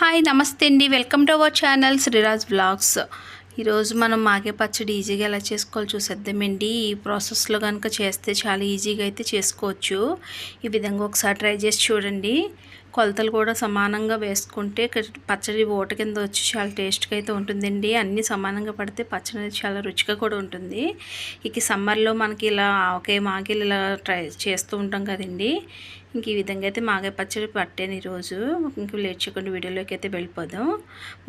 Hi నమస్తే అండి. Welcome to our channel Sriraj blogs ఈరోజు మనం మాగే పచ్చడి ఈజీగా ఎలా చేసుకోవాలో చూసేద్దామండి. ఈ ప్రాసెస్లో కనుక చేస్తే చాలా ఈజీగా అయితే చేసుకోవచ్చు. ఈ విధంగా ఒకసారి ట్రై చేసి చూడండి. కొలతలు కూడా సమానంగా వేసుకుంటే పచ్చడి ఓట కింద వచ్చి చాలా టేస్ట్గా అయితే ఉంటుందండి. అన్నీ సమానంగా పడితే పచ్చడి చాలా రుచిగా కూడా ఉంటుంది. ఇక సమ్మర్లో మనకి ఇలా ఒకే మాగిలు ఇలా ట్రై చేస్తూ ఉంటాం కదండి. ఇంక ఈ విధంగా అయితే మాగాయ పచ్చడి పట్టాను ఈరోజు. ఇంక లేట్ వీడియోలోకి అయితే వెళ్ళిపోదాం.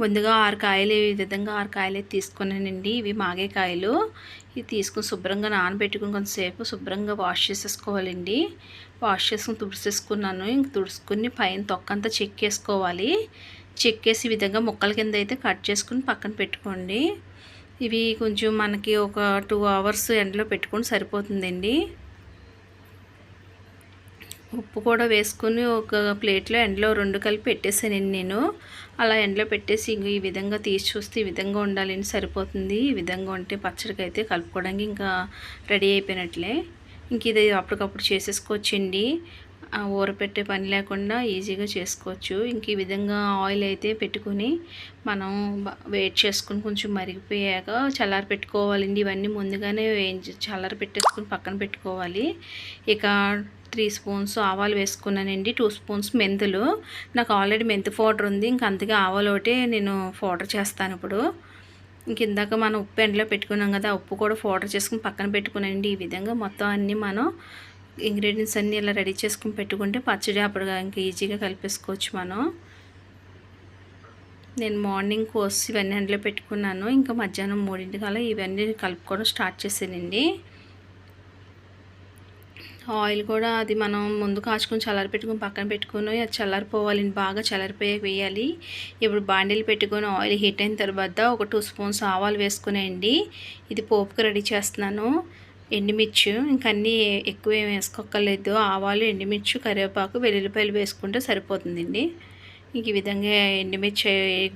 ముందుగా ఆరు కాయలు ఈ విధంగా ఆరు కాయలు అయితే తీసుకున్నానండి. ఇవి మాగే కాయలు. ఇవి తీసుకుని శుభ్రంగా నానబెట్టుకుని కొంతసేపు శుభ్రంగా వాష్ చేసేసుకోవాలండి. వాష్ చేసుకుని తుడిసేసుకున్నాను. ఇంక తుడుచుకుని పైన తొక్కంతా చెక్కేసుకోవాలి చెక్కేసి ఈ విధంగా ముక్కల కింద అయితే కట్ చేసుకుని పక్కన పెట్టుకోండి. ఇవి కొంచెం మనకి ఒక టూ అవర్స్ ఎండలో పెట్టుకుని సరిపోతుందండి. ఉప్పు కూడా వేసుకుని ఒక ప్లేట్లో ఎండలో రెండు కలిపి పెట్టేసానండి నేను. అలా ఎండలో పెట్టేసి ఇంక ఈ విధంగా తీసి చూస్తే ఈ విధంగా ఉండాలని సరిపోతుంది. ఈ విధంగా ఉంటే పచ్చడికి అయితే కలుపుకోవడానికి ఇంకా రెడీ అయిపోయినట్లే. ఇంక ఇది అప్పటికప్పుడు చేసేసుకోవచ్చండి. ఊరపెట్టే పని లేకుండా ఈజీగా చేసుకోవచ్చు. ఇంక ఈ విధంగా ఆయిల్ అయితే పెట్టుకుని మనం వెయిట్ చేసుకుని కొంచెం మరిగిపోయాక చల్లారి పెట్టుకోవాలండి. ఇవన్నీ ముందుగానే వేయించి చల్లారి పెట్టేసుకుని పక్కన పెట్టుకోవాలి. ఇక త్రీ స్పూన్స్ ఆవాలు వేసుకున్నానండి టూ స్పూన్స్ మెంతులు. నాకు ఆల్రెడీ మెంతు పౌడర్ ఉంది ఇంక అందుకే ఆవాలు ఒకటి నేను పౌడర్ చేస్తాను ఇప్పుడు. ఇంక ఇందాక మనం ఉప్పు ఎండలో పెట్టుకున్నాం కదా ఉప్పు కూడా పౌడర్ చేసుకుని పక్కన పెట్టుకున్నానండి. ఈ విధంగా మొత్తం అన్నీ మనం ఇంగ్రీడియంట్స్ అన్నీ ఇలా రెడీ చేసుకుని పెట్టుకుంటే పచ్చడి అప్పుడు ఇంకా ఈజీగా కలిపేసుకోవచ్చు మనం. నేను మార్నింగ్ కోసి ఇవన్నీ ఎండలో పెట్టుకున్నాను ఇంకా మధ్యాహ్నం మూడింటికల్లా ఇవన్నీ కలుపుకోవడం స్టార్ట్ చేసానండి ఆయిల్ కూడా అది మనం ముందు కాచుకొని చల్లారి పెట్టుకుని పక్కన పెట్టుకుని అది చల్లారిపోవాలండి బాగా చల్లారిపోయాక వేయాలి. ఇప్పుడు బాండీలు పెట్టుకొని ఆయిల్ హీట్ అయిన తర్వాత ఒక టూ స్పూన్స్ ఆవాలు వేసుకునేయండి ఇది పోపుకి రెడీ చేస్తున్నాను. ఎండుమిర్చి ఇంక అన్నీ ఎక్కువ ఏం వేసుకోక్కర్లేదు. ఆవాలు ఎండుమిర్చి కరివేపాకు వెల్లుల్లిపాయలు వేసుకుంటే సరిపోతుందండి. ఇంక ఈ విధంగా ఎండుమిర్చి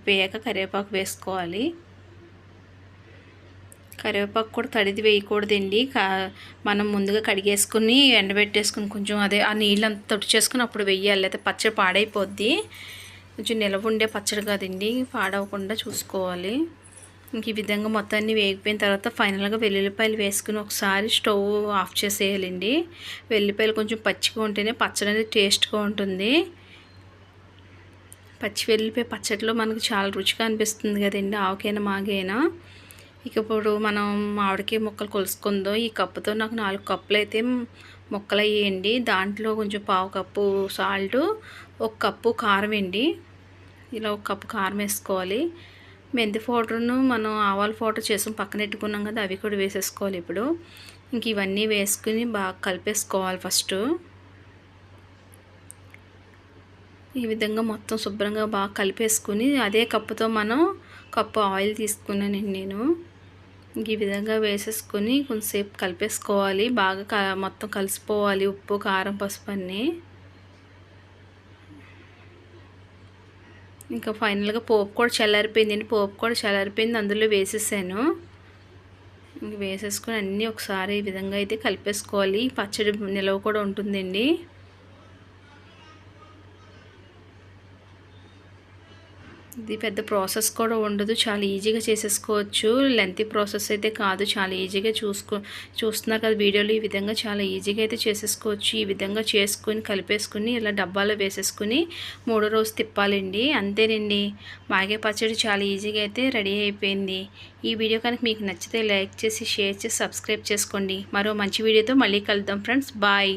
వేయక కరివేపాకు వేసుకోవాలి. కరివేపాకు కూడా తడిది వేయకూడదండి. కా మనం ముందుగా కడిగేసుకుని ఎండబెట్టేసుకుని కొంచెం అదే ఆ నీళ్ళు అంతా తుడిచేసుకుని అప్పుడు వెయ్యాలి లేకపోతే పచ్చడి పాడైపోద్ది. కొంచెం నిలవ ఉండే పచ్చడి కాదండి. పాడవకుండా చూసుకోవాలి. ఇంక ఈ విధంగా మొత్తాన్ని వేగిపోయిన తర్వాత ఫైనల్గా వెల్లుల్లిపాయలు వేసుకుని ఒకసారి స్టవ్ ఆఫ్ చేసేయాలండి. వెల్లుల్లిపాయలు కొంచెం పచ్చిగా ఉంటేనే పచ్చడి అనేది టేస్ట్గా ఉంటుంది. పచ్చి వెల్లుల్లిపాయ పచ్చడిలో మనకు చాలా రుచిగా అనిపిస్తుంది కదండి. ఆవకైనా మాగైనా ఇక ఇప్పుడు మనం మామిడికి ముక్కలు కొలుసుకుందో ఈ కప్పుతో నాకు నాలుగు కప్పులు అయితే ముక్కలు అయ్యేయండి దాంట్లో కొంచెం పావు కప్పు సాల్ట్ ఒక కప్పు కారం అండి. ఇలా ఒక కప్పు కారం వేసుకోవాలి. మెంతి పౌడర్ను మనం ఆవాల పౌడర్ చేసుకుని పక్కన పెట్టుకున్నాం కదా అవి కూడా వేసేసుకోవాలి ఇప్పుడు. ఇంక ఇవన్నీ వేసుకుని బాగా కలిపేసుకోవాలి ఫస్ట్. ఈ విధంగా మొత్తం శుభ్రంగా బాగా కలిపేసుకుని అదే కప్పుతో మనం కప్పు ఆయిల్ తీసుకున్నానండి నేను. ఈ విధంగా వేసేసుకొని కొంచెంసేపు కలిపేసుకోవాలి. బాగా క- మొత్తం కలిసిపోవాలి. ఉప్పు కారం పసుపు అన్నీ. ఇంకా ఫైనల్గా పోపు కూడా చల్లారిపోయిందండి పోపు కూడా చల్లారిపోయింది. అందులో వేసేసాను. ఇంక వేసేసుకొని అన్నీ ఒకసారి ఈ విధంగా అయితే కలిపేసుకోవాలి. పచ్చడి నిలవ కూడా ఉంటుందండి. ఇది పెద్ద ప్రాసెస్ కూడా ఉండదు. చాలా ఈజీగా చేసేసుకోవచ్చు. లెంతీ ప్రాసెస్ అయితే కాదు. చాలా ఈజీగా చూసుకో చూస్తున్నారు కదా వీడియోలో. ఈ విధంగా చాలా ఈజీగా అయితే చేసేసుకోవచ్చు. ఈ విధంగా చేసుకొని కలిపేసుకుని ఇలా డబ్బాలో వేసేసుకుని మూడో రోజు తిప్పాలండి. అంతేనండి. మాగే పచ్చడి చాలా ఈజీగా అయితే రెడీ అయిపోయింది. ఈ వీడియో కనుక మీకు నచ్చితే లైక్ చేసి షేర్ చేసి సబ్స్క్రైబ్ చేసుకోండి. మరో మంచి వీడియోతో మళ్ళీ కలుద్దాం ఫ్రెండ్స్. బాయ్.